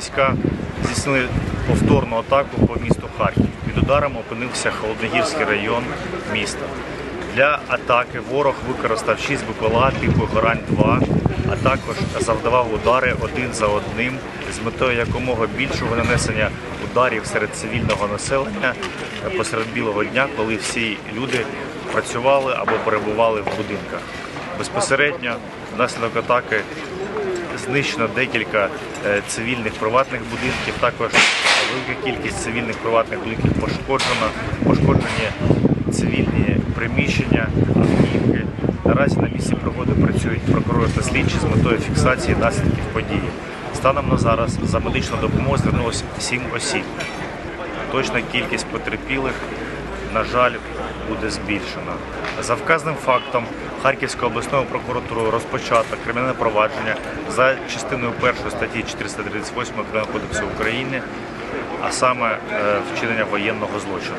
війська здійснили повторну атаку по місту Харків. Під ударом опинився Холодногірський район міста. Для атаки ворог використав 6 БПЛА типу Горань-2, а також завдавав удари один за одним з метою якомога більшого нанесення ударів серед цивільного населення посеред білого дня, коли всі люди працювали або перебували в будинках. Безпосередньо внаслідок атаки знищено декілька е, цивільних приватних будинків. Також велика кількість цивільних приватних будинків пошкоджена, пошкоджені цивільні приміщення, автівки. Наразі на місці пригоди працюють прокурори та слідчі з метою фіксації наслідків події. Станом на зараз за медичну допомогу звернулося 7 осіб. Точна кількість потерпілих, на жаль, буде збільшена. За вказаним фактом Харківською обласною прокуратурою розпочато кримінальне провадження за частиною 1 статті 438 Кримінального кодексу України, а саме е, вчинення воєнного злочину.